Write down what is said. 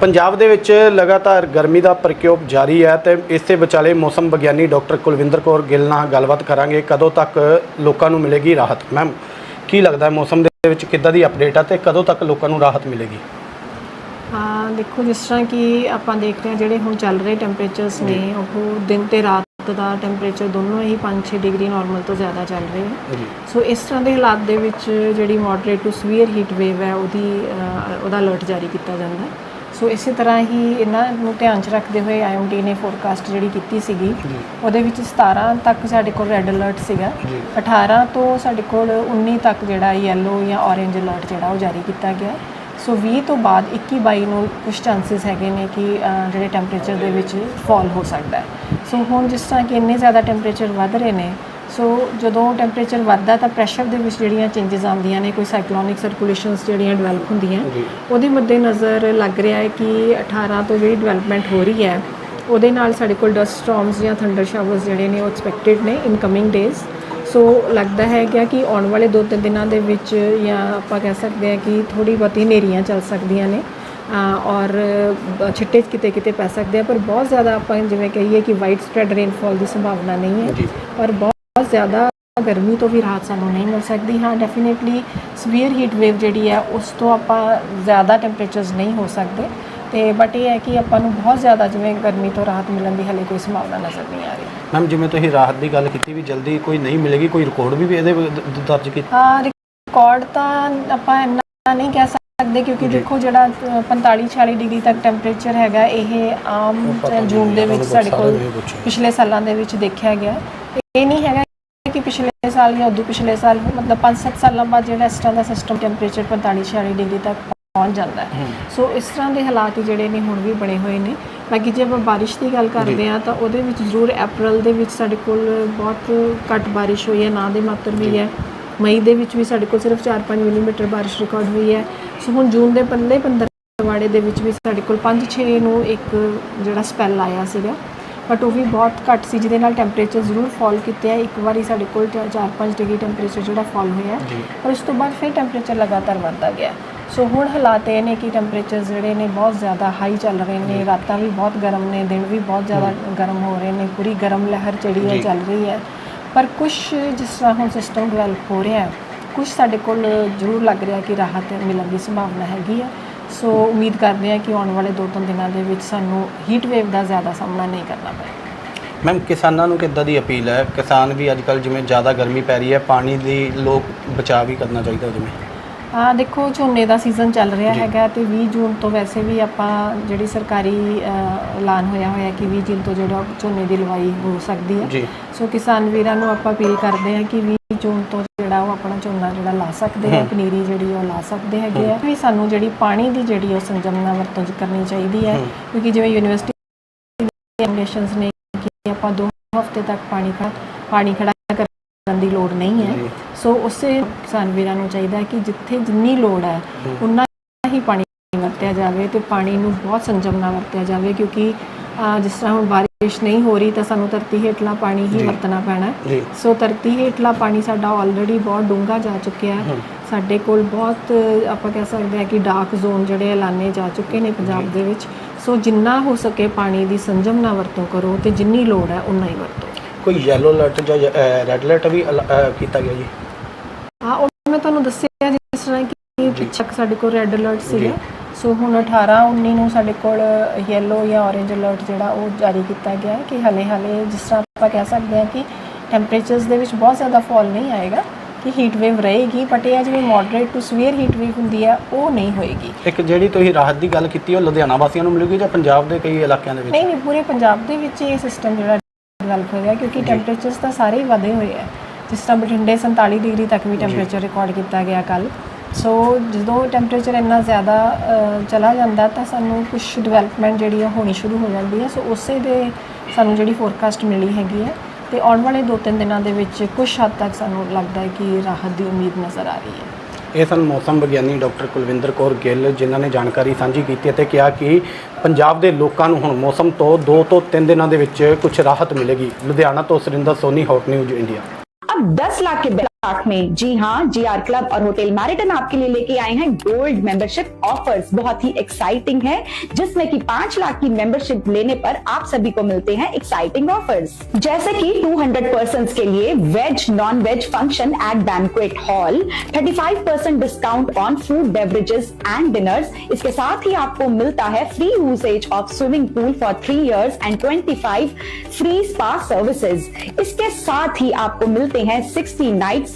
ਪੰਜਾਬ ਦੇ ਵਿੱਚ ਲਗਾਤਾਰ ਗਰਮੀ ਦਾ ਪ੍ਰਕੋਪ ਜਾਰੀ ਹੈ ਤੇ ਇਸੇ ਵਿਚਾਲੇ ਮੌਸਮ ਵਿਗਿਆਨੀ ਡਾਕਟਰ ਕੁਲਵਿੰਦਰ ਕੌਰ ਗਿੱਲ ਨਾਲ ਗੱਲਬਾਤ ਕਰਾਂਗੇ। ਕਦੋਂ ਤੱਕ ਲੋਕਾਂ ਨੂੰ ਮਿਲੇਗੀ ਰਾਹਤ? ਮੈਮ ਕੀ ਲੱਗਦਾ ਹੈ ਮੌਸਮ ਦੇ ਵਿੱਚ ਕਿੱਦਾਂ ਦੀ ਅਪਡੇਟ ਹੈ ਤੇ ਕਦੋਂ ਤੱਕ ਲੋਕਾਂ ਨੂੰ ਰਾਹਤ ਮਿਲੇਗੀ? ਹਾਂ ਦੇਖੋ ਜਿਸ ਤਰ੍ਹਾਂ ਕਿ ਆਪਾਂ ਦੇਖ ਰਹੇ ਹਾਂ ਜਿਹੜੇ ਹੁਣ ਚੱਲ ਰਹੇ ਟੈਂਪਰੇਚਰਸ ਨੇ ਉਹ ਦਿਨ ਤੇ ਰਾਤ ਦਾ ਟੈਂਪਰੇਚਰ ਦੋਨੋਂ ਹੀ 5-6 ਡਿਗਰੀ ਨਾਰਮਲ ਤੋਂ ਜ਼ਿਆਦਾ ਚੱਲ ਰਹੇ ਹੈ ਸੋ ਇਸ ਤਰ੍ਹਾਂ ਦੇ ਹਾਲਾਤ ਦੇ ਵਿੱਚ ਜਿਹੜੀ moderate to severe heat wave ਹੈ ਉਹਦੀ ਉਹਦਾ ਅਲਰਟ ਜਾਰੀ ਕੀਤਾ ਜਾਂਦਾ ਹੈ। ਸੋ ਇਸੇ ਤਰ੍ਹਾਂ ਹੀ ਇਹਨਾਂ ਨੂੰ ਧਿਆਨ 'ਚ ਰੱਖਦੇ ਹੋਏ ਆਈਐਮਡੀ ਨੇ ਫੋਰਕਾਸਟ ਜਿਹੜੀ ਕੀਤੀ ਸੀਗੀ ਉਹਦੇ ਵਿੱਚ 17 ਤੱਕ ਸਾਡੇ ਕੋਲ ਰੈੱਡ ਅਲਰਟ ਸੀਗਾ। ਜੀ। 18 ਤੋਂ ਸਾਡੇ ਕੋਲ 19 ਤੱਕ ਜਿਹੜਾ ਯੈਲੋ ਜਾਂ ਔਰੇਂਜ ਅਲਰਟ ਜਿਹੜਾ ਉਹ ਜਾਰੀ ਕੀਤਾ ਗਿਆ। ਸੋ 20 ਤੋਂ ਬਾਅਦ 21 22 ਨੂੰ ਕੁਝ ਚਾਂਸਸ ਹੈਗੇ ਨੇ ਕਿ ਜਿਹੜੇ ਟੈਂਪਰੇਚਰ ਦੇ ਵਿੱਚ ਫਾਲ ਹੋ ਸਕਦਾ ਹੈ। ਸੋ ਹੁਣ ਜਿਸ ਤਰ੍ਹਾਂ ਕਿ ਇੰਨੇ ਜ਼ਿਆਦਾ ਟੈਂਪਰੇਚਰ ਵੱਧ ਰਹੇ ਨੇ ਸੋ ਜਦੋਂ ਟੈਂਪਰੇਚਰ ਵੱਧਦਾ ਤਾਂ ਪ੍ਰੈਸ਼ਰ ਦੇ ਵਿੱਚ ਜਿਹੜੀਆਂ ਚੇਂਜਸ ਆਉਂਦੀਆਂ ਨੇ ਕੋਈ ਸਾਈਕਲੋਨਿਕ ਸਰਕੂਲੇਸ਼ਨਸ ਜਿਹੜੀਆਂ ਡਿਵੈਲਪ ਹੁੰਦੀਆਂ ਉਹਦੇ ਮੱਦੇ ਨਜ਼ਰ ਲੱਗ ਰਿਹਾ ਹੈ ਕਿ 18 ਤੋਂ ਜਿਹੜੀ ਡਿਵੈਲਪਮੈਂਟ ਹੋ ਰਹੀ ਹੈ ਉਹਦੇ ਨਾਲ ਸਾਡੇ ਕੋਲ ਡਸਟ ਸਟਾਰਮਸ ਜਾਂ ਥੰਡਰ ਸ਼ਾਵਰਸ ਜਿਹੜੇ ਨੇ ਉਹ ਐਕਸਪੈਕਟਡ ਨੇ ਇਨ ਕਮਿੰਗ ਡੇਜ਼ ਸੋ ਲੱਗਦਾ ਹੈ ਗਿਆ ਕਿ ਆਉਣ ਵਾਲੇ 2-3 ਦਿਨਾਂ ਦੇ ਵਿੱਚ ਜਾਂ ਆਪਾਂ ਕਹਿ ਸਕਦੇ ਹਾਂ ਕਿ ਥੋੜੀ ਬਹੁਤੀ ਹਨੇਰੀਆਂ ਚੱਲ ਸਕਦੀਆਂ ਨੇ ਔਰ ਛਿੱਟੇ ਕਿਤੇ ਕਿਤੇ ਪੈ ਸਕਦੇ ਆ ਪਰ ਬਹੁਤ ਜ਼ਿਆਦਾ ਆਪਾਂ ਜਿਵੇਂ ਕਹੀਏ ਕਿ ਵਾਈਡ ਸਪਰੈਡ ਰੇਨਫਾਲ ਦੀ ਸੰਭਾਵਨਾ ਨਹੀਂ ਹੈ ਔਰ ਬਹੁਤ ਜ਼ਿਆਦਾ ਗਰਮੀ ਤੋਂ ਵੀ ਰਾਹਤ ਸਾਨੂੰ ਨਹੀਂ ਮਿਲ ਸਕਦੀ। ਹਾਂ ਡੈਫੀਨਿਟਲੀ ਸਵੀਅਰ ਹੀਟ ਵੇਵ ਜਿਹੜੀ ਹੈ ਉਸ ਤੋਂ ਆਪਾਂ ਜ਼ਿਆਦਾ ਟੈਂਪਰੇਚਰਸ ਨਹੀਂ ਹੋ ਸਕਦੇ। ਤੇ ਬਟ ਇਹ ਹੈ ਕਿ ਆਪਾਂ ਨੂੰ ਬਹੁਤ ਜ਼ਿਆਦਾ ਜਿਵੇਂ ਗਰਮੀ ਤੋਂ ਰਾਹਤ ਮਿਲਣ ਦੀ ਹਲੇ ਕੋਈ ਸੰਭਾਵਨਾ ਨਜ਼ਰ ਨਹੀਂ ਆ ਰਹੀ। ਮੈਮ ਜਿਵੇਂ ਤੁਸੀਂ ਰਾਹਤ ਦੀ ਗੱਲ ਕੀਤੀ ਵੀ ਜਲਦੀ ਕੋਈ ਨਹੀਂ ਮਿਲੇਗੀ ਕੋਈ ਰਿਕਾਰਡ ਵੀ ਇਹਦੇ ਦਰਜ ਕੀਤਾ? ਹਾਂ ਰਿਕਾਰਡ ਤਾਂ ਆਪਾਂ ਇੰਨਾ ਨਹੀਂ ਕਹਿ ਸਕਦੇ ਕਿਉਂਕਿ। ਦੇਖੋ ਜਿਹੜਾ 45 46 ਡਿਗਰੀ ਤੱਕ ਟੈਂਪਰੇਚਰ ਹੈਗਾ ਇਹ ਆਮ ਜੂਨ ਦੇ ਵਿੱਚ ਸਾਡੇ ਕੋਲ ਪਿਛਲੇ ਸਾਲਾਂ ਦੇ ਵਿੱਚ ਦੇਖਿਆ ਗਿਆ। ਇਹ ਨਹੀਂ ਹੈਗਾ ਪਿਛਲੇ ਸਾਲ ਜਾਂ ਉਦੋਂ ਪਿਛਲੇ ਸਾਲ ਮਤਲਬ 5-7 ਸਾਲਾਂ ਬਾਅਦ ਜਿਹੜਾ ਇਸ ਤਰ੍ਹਾਂ ਦਾ ਸਿਸਟਮ ਟੈਂਪਰੇਚਰ 45-46 ਡਿਗਰੀ ਤੱਕ ਪਹੁੰਚ ਜਾਂਦਾ ਹੈ। ਸੋ ਇਸ ਤਰ੍ਹਾਂ ਦੇ ਹਾਲਾਤ ਜਿਹੜੇ ਨੇ ਹੁਣ ਵੀ ਬਣੇ ਹੋਏ ਨੇ। ਬਾਕੀ ਜੇ ਆਪਾਂ ਬਾਰਿਸ਼ ਦੀ ਗੱਲ ਕਰਦੇ ਆ ਤਾਂ ਉਹਦੇ ਵਿੱਚ ਜ਼ਰੂਰ ਅਪ੍ਰੈਲ ਦੇ ਵਿੱਚ ਸਾਡੇ ਕੋਲ ਬਹੁਤ ਘੱਟ ਬਾਰਿਸ਼ ਹੋਈ ਹੈ ਨਾ ਦੇ ਮਾਤਰ ਵੀ ਹੈ। ਮਈ ਦੇ ਵਿੱਚ ਵੀ ਸਾਡੇ ਕੋਲ ਸਿਰਫ 4-5 ਮਿਲੀਮੀਟਰ ਬਾਰਿਸ਼ ਰਿਕਾਰਡ ਹੋਈ ਹੈ। ਸੋ ਹੁਣ ਜੂਨ ਦੇ ਪਹਿਲੇ 15 ਵਾੜੇ ਦੇ ਵਿੱਚ ਵੀ ਸਾਡੇ ਕੋਲ 5-6 ਨੂੰ ਇੱਕ ਜਿਹੜਾ ਸਪੈਲ ਆਇਆ ਸੀਗਾ। ਬਟ ਉਹ ਵੀ ਬਹੁਤ ਘੱਟ ਸੀ ਜਿਹਦੇ ਨਾਲ ਟੈਂਪਰੇਚਰ ਜ਼ਰੂਰ ਫਾਲ ਕੀਤੇ ਆ। ਇੱਕ ਵਾਰੀ ਸਾਡੇ ਕੋਲ 4-5 ਡਿਗਰੀ ਟੈਂਪਰੇਚਰ ਜਿਹੜਾ ਫਾਲ ਹੋਇਆ ਪਰ ਉਸ ਤੋਂ ਬਾਅਦ ਫਿਰ ਟੈਂਪਰੇਚਰ ਲਗਾਤਾਰ ਵੱਧਦਾ ਗਿਆ। ਸੋ ਹੁਣ ਹਾਲਾਤ ਇਹ ਨੇ ਕਿ ਟੈਂਪਰੇਚਰ ਜਿਹੜੇ ਨੇ ਬਹੁਤ ਜ਼ਿਆਦਾ ਹਾਈ ਚੱਲ ਰਹੇ ਨੇ ਰਾਤਾਂ ਵੀ ਬਹੁਤ ਗਰਮ ਨੇ ਦਿਨ ਵੀ ਬਹੁਤ ਜ਼ਿਆਦਾ ਗਰਮ ਹੋ ਰਹੇ ਨੇ ਪੂਰੀ ਗਰਮ ਲਹਿਰ ਜਿਹੜੀ ਹੈ। ਚੱਲ ਰਹੀ ਹੈ। ਪਰ ਕੁਝ ਜਿਸ ਤਰ੍ਹਾਂ ਹੁਣ ਸਿਸਟਮ ਡਿਵੈਲਪ ਹੋ ਰਿਹਾ ਹੈ ਕੁਝ ਸਾਡੇ ਕੋਲ ਜ਼ਰੂਰ ਲੱਗ ਰਿਹਾ ਕਿ ਰਾਹਤ ਮਿਲਣ ਦੀ ਸੰਭਾਵਨਾ ਹੈਗੀ ਹੈ। ਸੋ ਉਮੀਦ ਕਰਦੇ ਹਾਂ ਕਿ ਆਉਣ ਵਾਲੇ 2-3 ਦਿਨਾਂ ਦੇ ਵਿੱਚ ਸਾਨੂੰ ਹੀਟ ਵੇਵ ਦਾ ਜ਼ਿਆਦਾ ਸਾਹਮਣਾ ਨਹੀਂ ਕਰਨਾ ਪਏਗਾ। ਮੈਮ ਕਿਸਾਨਾਂ ਨੂੰ ਕਿੱਦਾਂ ਦੀ ਅਪੀਲ ਹੈ? ਕਿਸਾਨ ਵੀ ਅੱਜ ਕੱਲ ਜਿਵੇਂ ਜ਼ਿਆਦਾ ਗਰਮੀ ਪੈ ਰਹੀ ਹੈ, ਪਾਣੀ ਦੀ ਲੋਕ ਬਚਾਅ ਵੀ ਕਰਨਾ ਚਾਹੀਦਾ ਜਿਵੇਂ। ਹਾਂ ਦੇਖੋ ਝੋਨੇ ਦਾ ਸੀਜ਼ਨ ਚੱਲ ਰਿਹਾ। ਹੈਗਾ ਤੇ 20 ਜੂਨ ਤੋਂ ਵੈਸੇ ਵੀ ਆਪਾਂ ਜਿਹੜੀ ਸਰਕਾਰੀ ਅ, ਐਲਾਨ ਹੋਇਆ ਹੋਇਆ ਕਿ 20 ਜੂਨ ਤੋਂ ਜਿਹੜਾ ਝੋਨੇ ਦੀ ਲਵਾਈ ਹੋ ਸਕਦੀ ਹੈ ਜੀ ਸੋ ਕਿਸਾਨ ਵੀਰਾਂ ਨੂੰ ਆਪਾਂ ਅਪੀਲ ਕਰਦੇ ਹਾਂ ਕਿ 20 ਜੂਨ ਤੋਂ ਜਿਹੜਾ ਉਹ ਆਪਣਾ ਝੋਨਾ ਜਿਹੜਾ ਲਾ ਸਕਦੇ ਆ। ਪਨੀਰੀ ਜਿਹੜੀ ਉਹ ਲਾ ਸਕਦੇ ਹੈਗੇ ਆ ਵੀ ਸਾਨੂੰ ਜਿਹੜੀ ਪਾਣੀ ਦੀ ਜਿਹੜੀ ਉਹ ਸੰਜਮ ਨਾਲ ਵਰਤੋਂ ਕਰਨੀ ਚਾਹੀਦੀ ਹੈ। ਕਿਉਂਕਿ ਜਿਵੇਂ ਯੂਨੀਵਰਸਿਟੀ ਕੰਡੀਸ਼ਨਸ ਨੇ ਕਿ ਆਪਾਂ ਦੋ ਹਫ਼ਤੇ ਤੱਕ ਪਾਣੀ ਖੜਾ ਪਾਣੀ ਖੜਾ ਕਰਨ ਦੀ ਲੋੜ ਨਹੀਂ ਹੈ ਸੋ ਉਸੇ ਕਿਸਾਨ ਵੀਰਾਂ ਨੂੰ ਚਾਹੀਦਾ ਹੈ ਕਿ ਜਿੱਥੇ ਜਿੰਨੀ ਲੋੜ ਹੈ। ਉਨਾ ਹੀ ਪਾਣੀ ਵਰਤਿਆ ਜਾਵੇ ਤੇ ਪਾਣੀ ਨੂੰ ਬਹੁਤ ਸੰਜਮ ਨਾਲ ਵਰਤਿਆ ਜਾਵੇ ਕਿਉਂਕਿ ਅਹ, ਜਿਸ ਤਰ੍ਹਾਂ ਹੁਣ ਬਾਰਿਸ਼ ਨਹੀਂ ਹੋ ਰਹੀ ਤਾਂ ਸਾਨੂੰ ਧਰਤੀ ਹੇਠਲਾ ਪਾਣੀ ਹੀ। ਵਰਤਣਾ ਪੈਣਾ ਹੈ। ਜੀ ਸੋ ਧਰਤੀ ਹੇਠਲਾ ਪਾਣੀ ਸਾਡਾ ਆਲਰੇਡੀ ਬਹੁਤ ਡੂੰਘਾ ਜਾ ਚੁੱਕਿਆ ਹੈ। ਸਾਡੇ ਕੋਲ ਬਹੁਤ ਅਹ, ਆਪਾਂ ਕਹਿ ਸਕਦੇ ਹਾਂ ਕਿ ਡਾਰਕ ਜ਼ੋਨ ਜਿਹੜੇ ਐਲਾਨੇ ਜਾ ਚੁੱਕੇ ਨੇ ਪੰਜਾਬ ਦੇ ਵਿੱਚ ਸੋ ਜਿੰਨਾ ਹੋ ਸਕੇ ਪਾਣੀ ਦੀ ਸੰਜਮ ਨਾਲ ਵਰਤੋਂ ਕਰੋ ਤੇ ਜਿੰਨੀ ਲੋੜ ਹੈ ਉਨਾ ਹੀ ਵਰਤੋ ਕੋਈ ਯੈਲੋ ਅਲਰਟ ਜਾਂ ਰੈੱਡ ਅਲਰਟ ਵੀ ਅਲ- ਕੀਤਾ ਗਿਆ ਜੀ ਹਾਂ ਉਹ ਮੈਂ ਤੁਹਾਨੂੰ ਦੱਸਿਆ ਜਿਸ ਤਰ੍ਹਾਂ ਕਿ। ਪਿੱਛੇ ਸਾਡੇ ਕੋਲ ਰੈੱਡ ਅਲਰਟ ਜੀ। ਸੀਗਾ ਸੋ ਹੁਣ 18 19 ਨੂੰ ਸਾਡੇ ਕੋਲ ਯੈਲੋ ਜਾਂ ਔਰੇਂਜ ਅਲਰਟ ਜਿਹੜਾ ਉਹ ਜਾਰੀ ਕੀਤਾ ਗਿਆ ਹੈ ਕਿ ਹਲੇ ਹਲੇ ਜਿਸ ਤਰ੍ਹਾਂ ਆਪਾਂ ਕਹਿ ਸਕਦੇ ਹਾਂ ਕਿ ਟੈਂਪਰੇਚਰਸ ਦੇ ਵਿੱਚ ਬਹੁਤ ਜ਼ਿਆਦਾ ਫਾਲ ਨਹੀਂ ਆਏਗਾ ਕਿ ਹੀਟ ਵੇਵ ਰਹੇਗੀ ਬਟ ਇਹ ਹੈ ਜਿਵੇਂ moderate to severe heat wave ਹੁੰਦੀ ਹੈ ਉਹ ਨਹੀਂ ਹੋਏਗੀ ਇੱਕ ਜਿਹੜੀ ਤੁਸੀਂ ਰਾਹਤ ਦੀ ਗੱਲ ਕੀਤੀ ਉਹ ਲੁਧਿਆਣਾ ਵਾਸੀਆਂ ਨੂੰ ਮਿਲੂਗੀ ਜਾਂ ਪੰਜਾਬ ਦੇ ਕਈ ਇਲਾਕਿਆਂ ਦੇ ਵਿੱਚ ਨਹੀਂ ਨਹੀਂ ਪੂਰੇ ਪੰਜਾਬ ਦੇ ਵਿੱਚ ਇਹ ਸਿਸਟਮ ਜਿਹੜਾ ਡਿਵੈਲਪ ਹੋਇਆ ਕਿਉਂਕਿ। ਟੈਂਪਰੇਚਰਸ ਤਾਂ ਸਾਰੇ ਹੀ ਵਧੇ ਹੋਏ ਆ। ਜਿਸ ਤਰ੍ਹਾਂ ਬਠਿੰਡੇ 47 ਡਿਗਰੀ ਤੱਕ ਵੀ ਟੈਂਪਰੇਚਰ ਰਿਕਾਰਡ ਕੀਤਾ ਗਿਆ ਕੱਲ ਸੋ ਜਦੋਂ ਟੈਂਪਰੇਚਰ ਇੰਨਾ ਜ਼ਿਆਦਾ ਚਲਾ ਜਾਂਦਾ ਤਾਂ ਸਾਨੂੰ ਕੁਝ ਡਿਵੈਲਪਮੈਂਟ ਜਿਹੜੀ ਆ ਹੋਣੀ ਸ਼ੁਰੂ ਹੋ ਜਾਂਦੀ ਹੈ ਸੋ ਉਸੇ ਦੇ ਸਾਨੂੰ ਜਿਹੜੀ ਫੋਰਕਾਸਟ ਮਿਲੀ ਹੈਗੀ ਹੈ ਤੇ ਆਉਣ ਵਾਲੇ 2-3 ਦਿਨਾਂ ਦੇ ਵਿੱਚ ਕੁਝ ਹੱਦ ਤੱਕ ਸਾਨੂੰ ਲੱਗਦਾ ਹੈ ਕਿ ਰਾਹਤ ਦੀ ਉਮੀਦ ਨਜ਼ਰ ਆ ਰਹੀ ਹੈ। ਇਹ ਸਨ ਮੌਸਮ ਵਿਗਿਆਨੀ ਡਾਕਟਰ ਕੁਲਵਿੰਦਰ ਕੌਰ ਗਿੱਲ ਜਿਨ੍ਹਾਂ ਨੇ ਜਾਣਕਾਰੀ ਸਾਂਝੀ ਕੀਤੀ ਅਤੇ ਕਿਹਾ ਕਿ ਪੰਜਾਬ ਦੇ ਲੋਕਾਂ ਨੂੰ ਹੁਣ ਮੌਸਮ ਤੋਂ 2 ਤੋਂ 3 ਦਿਨਾਂ ਦੇ ਵਿੱਚ ਕੁਝ ਰਾਹਤ ਮਿਲੇਗੀ ਲੁਧਿਆਣਾ ਤੋਂ Surinder Soni hot news India अब 10 लाख के लाख में। जी हाँ जी आर क्लब और होटल मैरिटन आपके लिए लेके आए हैं गोल्ड मेंबरशिप ऑफर्स बहुत ही एक्साइटिंग है, जिसमें कि पाँच लाख की मेंबरशिप लेने पर आप सभी को मिलते हैं एक्साइटिंग ऑफर्स जैसे कि 200 पर्सन के लिए veg non veg function at banquet hall 35 percent discount on food beverages and dinners इसके साथ ही आपको मिलता है free usage of swimming pool for three years and 25 free spa services इसके साथ ही आपको मिलते हैं 60 नाइट्स